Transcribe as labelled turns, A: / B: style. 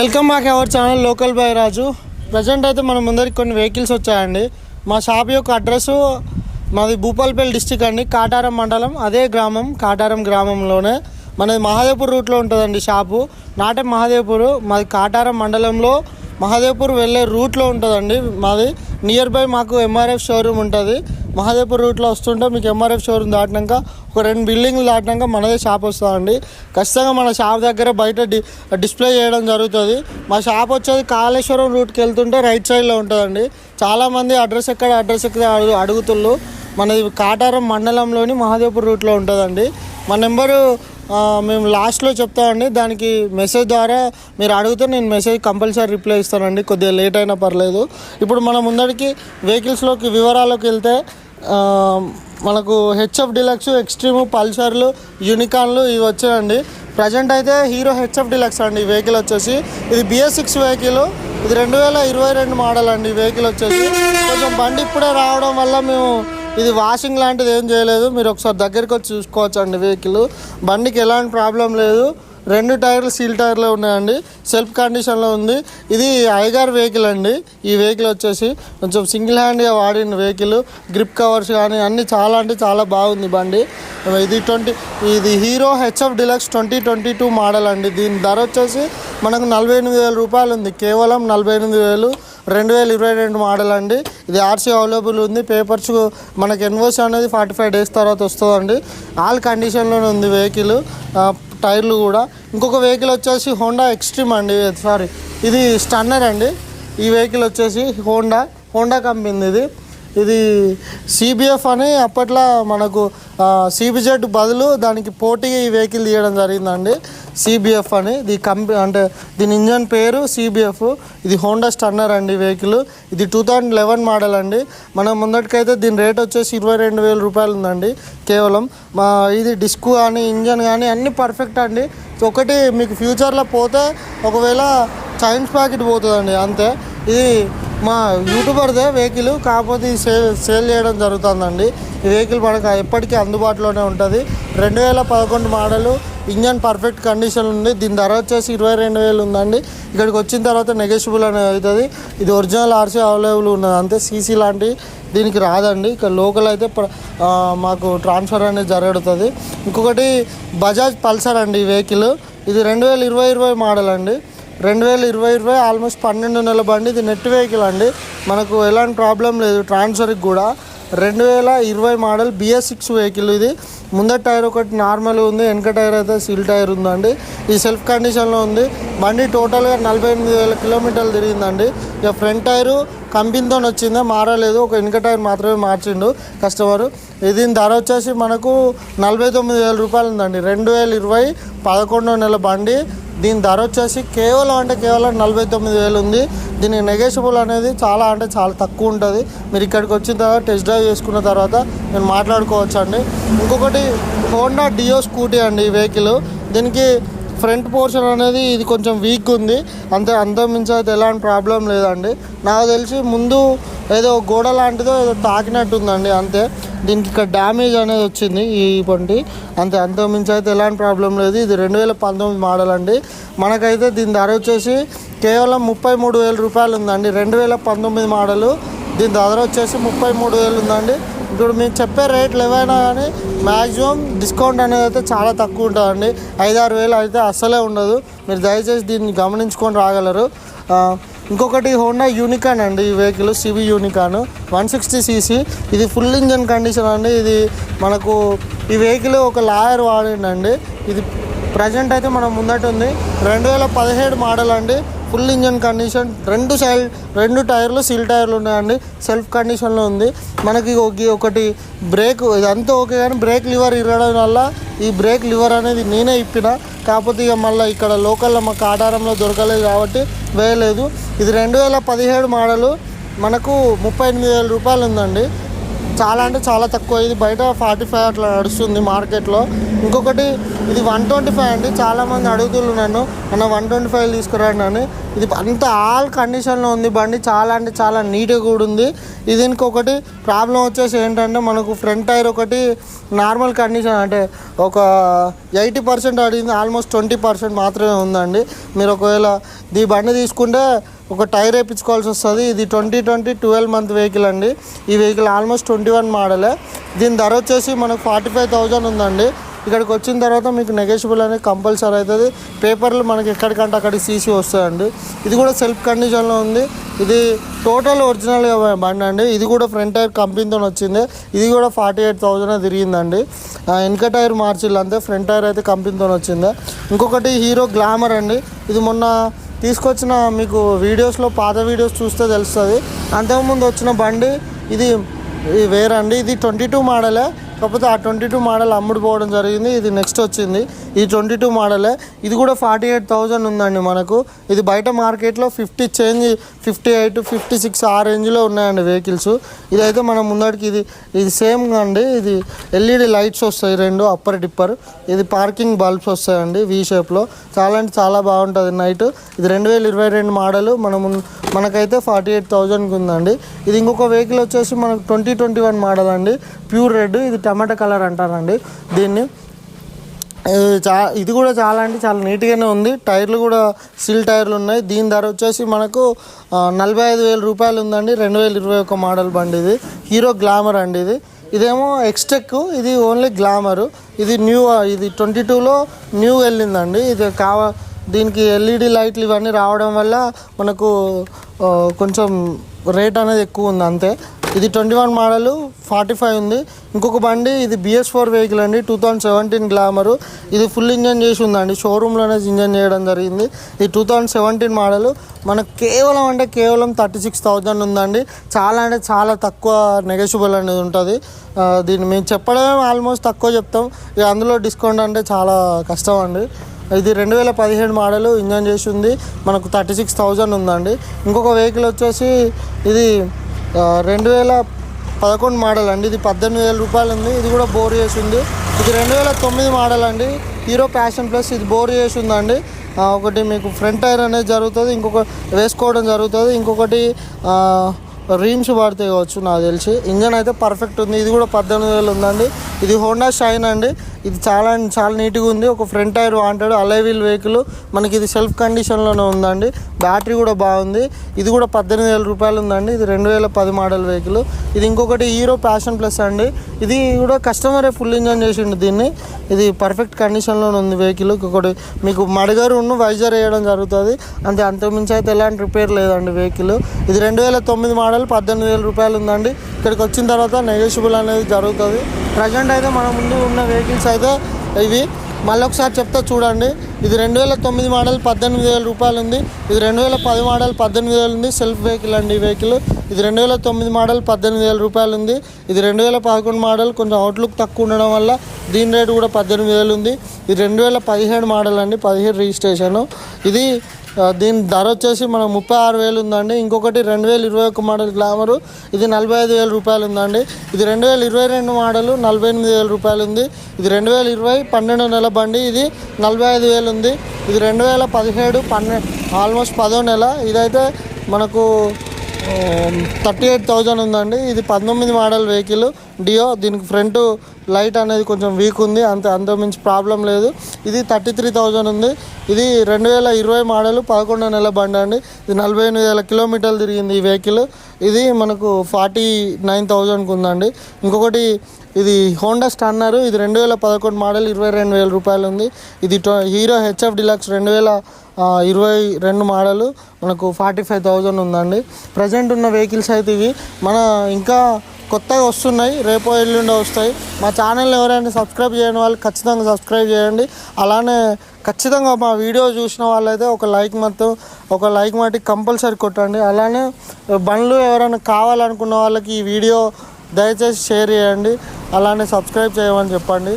A: Welcome back our channel local by Raju present అయితే మన ముందరికి కొన్ని వెహికల్స్ వచ్చాయండి. మా షాప్ యొక్క అడ్రస్ మాది భూపాల్పల్లి డిస్టిక్ అండి. కాటారం మండలం అదే గ్రామం కాటారం గ్రామంలోనే. మనది మహాదేవ్పూర్ రూట్లో ఉంటుందండి షాపు నాటే మహాదేవ్పూర్ మాది కాటారం మండలంలో మహాదేవ్పూర్ వెళ్ళే రూట్లో ఉంటుందండి మాది. నియర్ బై మాకు ఎంఆర్ఎఫ్ షోరూమ్ ఉంటుంది. మహాదేవ్పూర్ రూట్లో వస్తుంటే మీకు ఎంఆర్ఎఫ్ షోరూమ్ దాటినాక ఒక రెండు బిల్డింగ్లు దాటినాక మనదే షాప్ వస్తుందండి. ఖచ్చితంగా మన షాప్ దగ్గర బయట డి డిస్ప్లే చేయడం జరుగుతుంది. మా షాప్ వచ్చేది కాళేశ్వరం రూట్కి వెళ్తుంటే రైట్ సైడ్లో ఉంటుందండి. చాలామంది అడ్రస్ ఎక్కడ అడ్రస్ ఎక్కడ అడుగు అడుగుతుళ్ళు. మనది కాటారం మండలంలోని మహాదేవ్పూర్ రూట్లో ఉంటుందండి. మా నెంబరు మేము లాస్ట్లో చెప్తామండి దానికి మెసేజ్ ద్వారా మీరు అడిగితే నేను మెసేజ్ కంపల్సరీ రిప్లై ఇస్తానండి కొద్దిగా లేట్ అయినా పర్లేదు. ఇప్పుడు మనం ముందడికి వెహికల్స్లోకి వివరాల్లోకి వెళ్తే మనకు హెచ్ఎఫ్ డిలక్స్ ఎక్స్ట్రీమ్ పల్సర్లు యూనికాన్లు ఇవి వచ్చాయండి. ప్రజెంట్ అయితే హీరో హెచ్ఎఫ్ డిలక్స్ అండి ఈ వెహికల్ వచ్చేసి. ఇది బిఎస్ సిక్స్ వెహికల్ ఇది రెండు వేల ఇరవై రెండు మోడల్ అండి ఈ వెహికల్ వచ్చేసి. కొంచెం బండి ఇప్పుడే రావడం వల్ల మేము ఇది వాషింగ్ లాంటిది ఏం చేయలేదు. మీరు ఒకసారి దగ్గరికి వచ్చి చూసుకోవచ్చు అండి వెహికల్ బండికి ఎలాంటి ప్రాబ్లం లేదు. రెండు టైర్లు సీల్ టైర్లు ఉన్నాయండి. సెల్ఫ్ కండిషన్లో ఉంది. ఇది ఐగార్ వెహికల్ అండి. ఈ వెహికల్ వచ్చేసి కొంచెం సింగిల్ హ్యాండ్గా వాడిన వెహికల్ గ్రిప్ కవర్స్ కానీ అన్నీ చాలా అంటే చాలా బాగుంది బండి. ఇది ట్వంటీ ఇది Hero HF deluxe twenty twenty two model అండి. దీని ధర వచ్చేసి మనకు నలభై ఎనిమిది వేల రూపాయలు ఉంది. కేవలం నలభై ఎనిమిది వేలు. రెండు వేల ఇరవై రెండు మోడల్ అండి. ఇది ఆర్సీ అవైలబుల్ ఉంది. పేపర్స్ మనకి ఎన్ఓసి అనేది ఫార్టీ ఫైవ్ డేస్ తర్వాత వస్తుందండి. ఆల్ కండిషన్లోనే ఉంది వెహికల్ టైర్లు కూడా. ఇంకొక వెహికల్ వచ్చేసి హోండా ఎక్స్ట్రీమ్ అండి. సారీ ఇది స్టన్నర్ అండి. ఈ వెహికల్ వచ్చేసి హోండా హోండా కంపెనీ ఇది ఇది సిబిఎఫ్ అని అప్పట్లో మనకు సిబిజెడ్ బదులు దానికి పోటీగా ఈ వెహికల్ తీయడం జరిగిందండి. సిబిఎఫ్ అని. ఇది కంపెనీ అంటే దీని ఇంజన్ పేరు సిబిఎఫ్ ఇది హోండా స్టన్నర్ అండి వెహికల్. ఇది టూ థౌజండ్ లెవెన్ మోడల్ అండి. మనం ముందటికైతే దీని రేట్ వచ్చేసి ఇరవై రెండు వేల రూపాయలు ఉందండి కేవలం. మా ఇది డిస్క్ కానీ ఇంజన్ కానీ అన్నీ పర్ఫెక్ట్ అండి. ఒకటి మీకు ఫ్యూచర్లో పోతే ఒకవేళ చైన్స్ ప్యాకెట్ పోతుందండి అంతే. ఇది మా యూట్యూబర్దే వెహికల్ కాకపోతే ఇది సేల్ సేల్ చేయడం జరుగుతుందండి. ఈ వెహికల్ మనకు ఎప్పటికీ అందుబాటులోనే ఉంటుంది. రెండు వేల పదకొండు మోడలు ఇంజన్ పర్ఫెక్ట్ కండిషన్ ఉంది. దీని ధర వచ్చేసి ఇరవై రెండు వేలు ఉందండి. ఇక్కడికి వచ్చిన తర్వాత నెగోషియబుల్ అనేది అవుతుంది. ఇది ఒరిజినల్ ఆర్సీ అవైలబుల్ ఉన్నది. అంతే సీసీ లాంటి దీనికి రాదండి. ఇక్కడ లోకల్ అయితే మాకు ట్రాన్స్ఫర్ అనేది జరుగుతుంది. ఇంకొకటి బజాజ్ పల్సర్ అండి ఈ వెహికల్. ఇది రెండు వేల ఇరవై ఇరవై మోడల్ అండి. రెండు వేల ఇరవై ఇరవై ఆల్మోస్ట్ పన్నెండు నెలల బండి ఇది నెట్ వెహికల్ అండి. మనకు ఎలాంటి ప్రాబ్లం లేదు. ట్రాన్స్ఫర్కి కూడా రెండు వేల ఇరవై మోడల్ బిఎస్ సిక్స్ వెహికల్ ఇది. ముందర టైర్ ఒకటి నార్మల్ ఉంది. వెనక టైర్ అయితే సీల్ టైర్ ఉందండి. ఈ సెల్ఫ్ కండిషన్లో ఉంది. బండి టోటల్గా నలభై ఎనిమిది వేల కిలోమీటర్లు తిరిగిందండి. ఇక ఫ్రంట్ టైరు కంపెనీతో వచ్చిందే మారలేదు. ఒక వెనక టైర్ మాత్రమే మార్చిండు కస్టమరు. దీని ధర వచ్చేసి మనకు నలభై తొమ్మిది వేల రూపాయలు ఉందండి. రెండు వేల ఇరవై పదకొండో నెల బండి. దీని ధర వచ్చేసి కేవలం అంటే కేవలం నలభై తొమ్మిది వేలు ఉంది. దీని నెగోషియబుల్ అనేది చాలా అంటే చాలా తక్కువ ఉంటుంది. మీరు ఇక్కడికి వచ్చిన తర్వాత టెస్ట్ డ్రైవ్ చేసుకున్న తర్వాత నేను మాట్లాడుకోవచ్చు అండి ఇంకొకటి హోండా డియో స్కూటీ అండి ఈ వెహికల్ దీనికి ఫ్రంట్ పోర్షన్ అనేది ఇది కొంచెం వీక్ ఉంది. అంతే అంత మించి అయితే ఎలాంటి ప్రాబ్లం లేదండి. నాకు తెలిసి ముందు ఏదో గోడ లాంటిదో ఏదో తాకినట్టు ఉందండి అంతే. దీనికి ఇక్కడ డ్యామేజ్ అనేది వచ్చింది ఈ బండి. అంతే అంత మించి అయితే ఎలాంటి ప్రాబ్లం లేదు. ఇది రెండు వేల పంతొమ్మిది మోడల్ అండి. మనకైతే దీని ధర వచ్చేసి కేవలం ముప్పై మూడు వేల రూపాయలు ఉందండి. రెండు వేల పంతొమ్మిది మోడలు దీని ధర వచ్చేసి ముప్పై మూడు వేలు ఉందండి. ఇప్పుడు మేము చెప్పే రేట్లు ఏవైనా కానీ మ్యాక్సిమం డిస్కౌంట్ అనేది అయితే చాలా తక్కువ ఉంటుందండి. ఐదారు వేలు అయితే అస్సలే ఉండదు. మీరు దయచేసి దీన్ని గమనించుకొని రాగలరు. ఇంకొకటి హోండా యూనికాన్ అండి ఈ vehicle CV Unicorn. One sixty CC ఇది ఫుల్ ఇంజన్ కండిషన్ అండి. ఇది మనకు ఈ వెహికల్ ఒక లాయర్ వాడిండండి ఇది ప్రజెంట్ అయితే మనం ముందట ఉంది. రెండు వేల పదిహేడు మోడల్ అండి. ఫుల్ ఇంజన్ కండిషన్ రెండు సైల్ రెండు టైర్లు సీల్ టైర్లు ఉన్నాయండి. సెల్ఫ్ కండిషన్లో ఉంది. మనకి ఒకటి బ్రేక్ ఇదంతా ఓకే కానీ బ్రేక్ లివర్ ఇరగడం వల్ల ఈ బ్రేక్ లివర్ అనేది నేనే ఇప్పిన. కాకపోతే ఇక మళ్ళీ ఇక్కడ లోకల్లో మాకు ఆధారంలో దొరకలేదు కాబట్టి వేయలేదు. ఇది రెండు వేల పదిహేడు మోడలు. మనకు ముప్పై ఎనిమిది వేల రూపాయలు ఉందండి. చాలా అంటే చాలా తక్కువ. ఇది బయట ఫార్టీ ఫైవ్ అట్లా నడుస్తుంది మార్కెట్లో. ఇంకొకటి ఇది వన్ ట్వంటీ ఫైవ్ అండి. చాలామంది అడుగుతున్నారు నన్ను అన్న వన్ ట్వంటీ ఫైవ్ తీసుకురండి అని. ఇది అంత ఆల్ కండిషన్లో ఉంది బండి. చాలా అంటే చాలా నీట్గా కూడా ఉంది. ఇది దీనికి ఒకటి ప్రాబ్లం వచ్చేసి ఏంటంటే మనకు ఫ్రంట్ టైర్ ఒకటి నార్మల్ కండిషన్ అంటే ఒక ఎయిటీ పర్సెంట్ అడిగింది ఆల్మోస్ట్ ట్వంటీ పర్సెంట్ మాత్రమే ఉందండి. మీరు ఒకవేళ ఈ బండి తీసుకుంటే ఒక టైర్ వేయించుకోవాల్సి వస్తుంది. ఇది twenty twenty twelve month vehicle అండి. ఈ వెహికల్ ఆల్మోస్ట్ ట్వంటీ వన్ మోడలే. దీని ధర వచ్చేసి మనకు ఫార్టీ ఫైవ్ థౌజండ్ ఉందండి. ఇక్కడికి వచ్చిన తర్వాత మీకు నెగోషియబుల్ అనేది కంపల్సరీ అవుతుంది. పేపర్లు మనకి ఎక్కడికంటే అక్కడికి సీసీ వస్తాయండి. ఇది కూడా సెల్ఫ్ కండిషన్లో ఉంది. ఇది టోటల్ ఒరిజినల్గా బండి అండి. ఇది కూడా ఫ్రంట్ టైర్ కంపెనీతో వచ్చింది. ఇది కూడా ఫార్టీ ఎయిట్ థౌజండ్ తిరిగిందండి. వెనక టైర్ మార్చిల్లు అంతే. ఫ్రంట్ టైర్ అయితే కంపెనీతో వచ్చింది. ఇంకొకటి హీరో గ్లామర్ అండి. ఇది మొన్న తీసుకొచ్చిన మీకు వీడియోస్లో పాత వీడియోస్ చూస్తే తెలుస్తుంది. అంతకుముందు వచ్చిన బండి ఇది వేరండి ఇది ట్వంటీ టూ మోడలే. కాకపోతే ఆ ట్వంటీ టూ మోడల్ అమ్ముడుపోవడం జరిగింది. ఇది నెక్స్ట్ వచ్చింది. ఈ ట్వంటీ టూ మోడలే. ఇది కూడా ఫార్టీ ఎయిట్ థౌజండ్ ఉందండి మనకు. ఇది బయట మార్కెట్లో fifty change fifty eight fifty six ఆ రేంజ్లో ఉన్నాయండి వెహికల్స్ ఇదైతే మనం ముందడికి ఇది ఇది సేమ్ అండి. ఇది ఎల్ఈడి లైట్స్ వస్తాయి రెండు అప్పర్ డిప్పర్ ఇది పార్కింగ్ బల్బ్స్ వస్తాయండి వీ షేప్లో చాలా అంటే చాలా బాగుంటుంది నైట్ ఇది రెండు వేల ఇరవై రెండు మోడల్ మనము మనకైతే ఫార్టీ ఎయిట్ థౌజండ్కి ఉందండి. ఇది ఇంకొక వెహికల్ వచ్చేసి మనకు ట్వంటీ ట్వంటీ వన్ మోడల్ అండి. ప్యూర్ రెడ్ ఇది టమాటా కలర్ అంటారండి. దీన్ని చా ఇది కూడా చాలా అంటే చాలా నీట్గానే ఉంది. టైర్లు కూడా సిల్ టైర్లు ఉన్నాయి. దీని ధర వచ్చేసి మనకు నలభై ఐదు వేల రూపాయలు ఉందండి. రెండు వేల ఇరవై ఒక మోడల్ బండి ఇది. హీరో గ్లామర్ అండి ఇది. ఇదేమో ఎక్స్టెక్ ఇది ఓన్లీ గ్లామర్. ఇది న్యూ ఇది ట్వంటీ టూలో న్యూ వెళ్ళిందండి. ఇది కావ దీనికి ఎల్ఈడి లైట్లు ఇవన్నీ రావడం వల్ల మనకు కొంచెం రేట్ అనేది ఎక్కువ ఉంది అంతే. ఇది twenty one model forty five ఉంది. ఇంకొక బండి ఇది బిఎస్ ఫోర్ వెహికల్ అండి టూ థౌజండ్ సెవెంటీన్ గ్లామరు. ఇది ఫుల్ ఇంజన్ చేసి ఉందండి షోరూంలోనే ఇంజన్ చేయడం జరిగింది. ఇది టూ థౌజండ్ సెవెంటీన్ మోడల్. మనకు కేవలం అంటే కేవలం థర్టీ సిక్స్ థౌజండ్ ఉందండి. చాలా అంటే చాలా తక్కువ నెగోషియబుల్ అనేది ఉంటుంది. దీన్ని మేము చెప్పడమే ఆల్మోస్ట్ తక్కువ చెప్తాం. ఇక అందులో డిస్కౌంట్ అంటే చాలా కష్టం అండి. ఇది రెండు వేల పదిహేడు మోడల్ ఇంజన్ చేసి ఉంది మనకు థర్టీ సిక్స్ థౌజండ్ ఉందండి. ఇంకొక వెహికల్ వచ్చేసి ఇది రెండు వేల పదకొండు మోడల్ అండి. ఇది పద్దెనిమిది వేల రూపాయలు ఉంది. ఇది కూడా బోర్ చేసి ఉంది ఇది రెండు వేల తొమ్మిది మోడల్ అండి. హీరో ప్యాషన్ ప్లస్ ఇది బోర్ చేసి ఉందండి ఒకటి మీకు ఫ్రంట్ టైర్ అనేది జరుగుతుంది. ఇంకొక వేసుకోవడం జరుగుతుంది. ఇంకొకటి రీమ్స్ పడితే కావచ్చు నాకు తెలిసి. ఇంజన్ అయితే పర్ఫెక్ట్ ఉంది. ఇది కూడా పద్దెనిమిది వేలు ఉందండి. ఇది హోండా షైన్ అండి. ఇది చాలా చాలా నీట్గా ఉంది. ఒక ఫ్రంట్ టైర్ వాంటాడు అలైవీల్ వెహికల్. మనకి ఇది సెల్ఫ్ కండిషన్లోనే ఉందండి. బ్యాటరీ కూడా బాగుంది. ఇది కూడా పద్దెనిమిది వేల రూపాయలు ఉందండి. ఇది రెండు వేల పది మోడల్ వెహికల్. ఇది ఇంకొకటి హీరో ప్యాషన్ ప్లస్ అండి. ఇది కూడా కస్టమరే ఫుల్ ఇంజన్ చేసిండు దీన్ని. ఇది పర్ఫెక్ట్ కండిషన్లోనే ఉంది వెహికల్. ఒకటి మీకు మడగరు ఉన్న వైజర్ వేయడం జరుగుతుంది. అంతే అంతకుమించి అయితే ఎలాంటి రిపేర్ లేదండి వెహికల్. ఇది రెండు వేల తొమ్మిది మోడల్ పద్దెనిమిది వేల రూపాయలు ఉందండి. ఇక్కడికి వచ్చిన తర్వాత నెగోషియబుల్ అనేది జరుగుతుంది. ప్రజెంట్ అయితే మన ముందు ఉన్న వెహికల్స్ అయితే ఇవి. మళ్ళీ ఒకసారి చెప్తా చూడండి. ఇది రెండు వేల తొమ్మిది మోడల్ పద్దెనిమిది వేల రూపాయలు ఉంది. ఇది రెండు వేల పది మోడల్ పద్దెనిమిది వేలు ఉంది. సెల్ఫ్ వెహికల్ అండి ఈ వెహికల్. ఇది రెండు వేల తొమ్మిది మోడల్ పద్దెనిమిది వేల రూపాయలు ఉంది. ఇది రెండు వేల పదకొండు మోడల్ కొంచెం అవుట్లుక్ తక్కువ ఉండడం వల్ల దీని రేటు కూడా పద్దెనిమిది వేలు ఉంది. ఇది రెండు వేల పదిహేడు మోడల్ అండి. పదిహేడు రిజిస్ట్రేషన్. ఇది దీని ధర వచ్చేసి మనం ముప్పై ఆరు వేలు ఉందండి. ఇంకొకటి రెండు వేల ఇరవై ఒక మోడల్ గ్లామరు. ఇది నలభై ఐదు వేల రూపాయలు ఉందండి. ఇది రెండు వేల ఇరవై రెండు మోడలు నలభై ఎనిమిది వేల రూపాయలు ఉంది. ఇది రెండు వేల ఇరవై పన్నెండు నెల బండి. ఇది నలభై ఐదు వేలు ఉంది. ఇది రెండు వేల పదిహేడు పన్నెండు ఆల్మోస్ట్ పదో నెల. ఇదైతే మనకు థర్టీ ఎయిట్ థౌజండ్ ఉందండి. ఇది పంతొమ్మిది మోడల్ వెహికల్. డియో దీనికి ఫ్రంట్ లైట్ అనేది కొంచెం వీక్ ఉంది అంత అంతకుమించి ప్రాబ్లం లేదు. ఇది థర్టీ త్రీ థౌజండ్ ఉంది. ఇది రెండు వేల ఇరవై మోడల్ పదకొండో నెల బండి అండి. ఇది నలభై ఎనిమిది వేల కిలోమీటర్లు తిరిగింది ఈ వెహికల్. ఇది మనకు ఫార్టీ నైన్ థౌజండ్కి ఉందండి. ఇంకొకటి ఇది హోండా స్టన్నర్. ఇది రెండు వేల పదకొండు మోడల్ ఇరవై రెండు వేల రూపాయలు ఉంది. ఇది టో- హీరో హెచ్ఎఫ్ డిలక్స్ రెండు వేల ఇరవై రెండు మోడల్. మనకు ఫార్టీ ఫైవ్ థౌజండ్ ఉందండి. ప్రజెంట్ ఉన్న వెహికల్స్ అయితే ఇవి. మన ఇంకా కొత్తగా వస్తున్నాయి రేపో ఎల్లుండో వస్తాయి. మా ఛానల్ ఎవరైనా సబ్స్క్రైబ్ చేయని వాళ్ళు ఖచ్చితంగా సబ్స్క్రైబ్ చేయండి. అలానే ఖచ్చితంగా మా వీడియో చూసిన వాళ్ళైతే ఒక లైక్ మొత్తం ఒక లైక్ మట్టి కంపల్సరీ కొట్టండి. అలానే బండ్లు ఎవరైనా కావాలనుకున్న వాళ్ళకి ఈ వీడియో దయచేసి షేర్ చేయండి. అలానే సబ్స్క్రైబ్ చేయమని చెప్పండి.